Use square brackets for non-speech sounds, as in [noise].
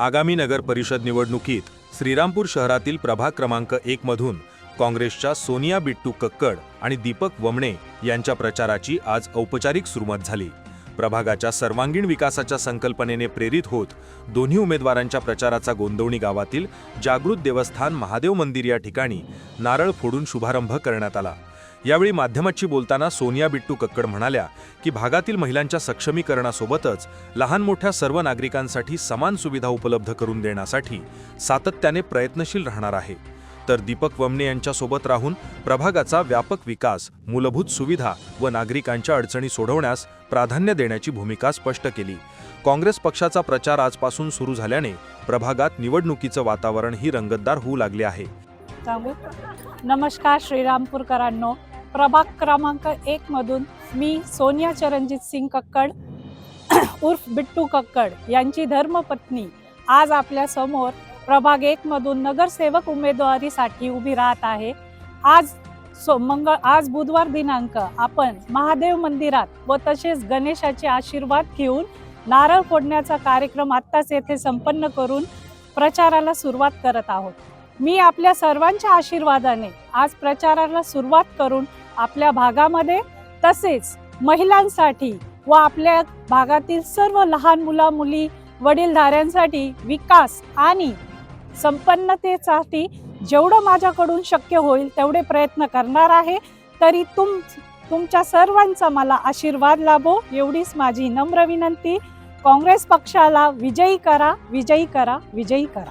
आगामी नगर परिषद निवडणुकीत श्रीरामपूर शहरातील प्रभाग क्रमांक एकमधून काँग्रेसच्या सोनिया बिट्टू कक्कड आणि दीपक वमणे यांच्या प्रचाराची आज औपचारिक सुरुवात झाली. प्रभागाच्या सर्वांगीण विकासाच्या संकल्पनेने प्रेरित होत दोन्ही उमेदवारांच्या प्रचाराचा गोंदवणी गावातील जागृत देवस्थान महादेव मंदिर या ठिकाणी नारळ फोडून शुभारंभ करण्यात आला. यावेळी माध्यमाची बोलताना सोनिया बिट्टू कक्कड म्हणाल्या की भागातील महिलांच्या सक्षमीकरणासोबतच लहान मोठ्या सर्व नागरिकांसाठी समान सुविधा उपलब्ध करून देण्यासाठी सातत्याने प्रयत्नशील राहणार आहे. तर दीपक वमने यांच्यासोबत राहून प्रभागाचा व्यापक विकास मूलभूत सुविधा व नागरिकांच्या अडचणी सोडवण्यास प्राधान्य देण्याची भूमिका स्पष्ट केली. काँग्रेस पक्षाचा प्रचार आजपासून सुरू झाल्याने प्रभागात निवडणुकीचं वातावरण ही रंगतदार होऊ लागले आहे. नमस्कार श्रीरामपूरकरांनो. प्रभाग क्रमांक एक मधून मी सोनिया चरणजित सिंग कक्कड [clears throat] उर्फ बिट्टू कक्कड यांची धर्मपत्नी आज आपल्यासमोर प्रभाग एक मधून नगरसेवक उमेदवारीसाठी उभी राहत आहे. आज सो मंगळ आज बुधवार दिनांक आपण महादेव मंदिरात व तसेच गणेशाचे आशीर्वाद घेऊन नारळ फोडण्याचा कार्यक्रम आत्ताच येथे संपन्न करून प्रचाराला सुरुवात करत आहोत. मी आपल्या सर्वांच्या आशीर्वादाने आज प्रचाराला सुरुवात करून आपल्या भागामध्ये तसेच महिलांसाठी व आपल्या भागातील सर्व लहान मुला मुली वडीलधाऱ्यांसाठी विकास आणि संपन्नतेसाठी जेवढं माझ्याकडून शक्य होईल तेवढे प्रयत्न करणार आहे. तरी तुम तुमच्या सर्वांचा मला आशीर्वाद लाभो एवढीच माझी नम्र विनंती. काँग्रेस पक्षाला विजयी करा विजयी करा विजयी करा.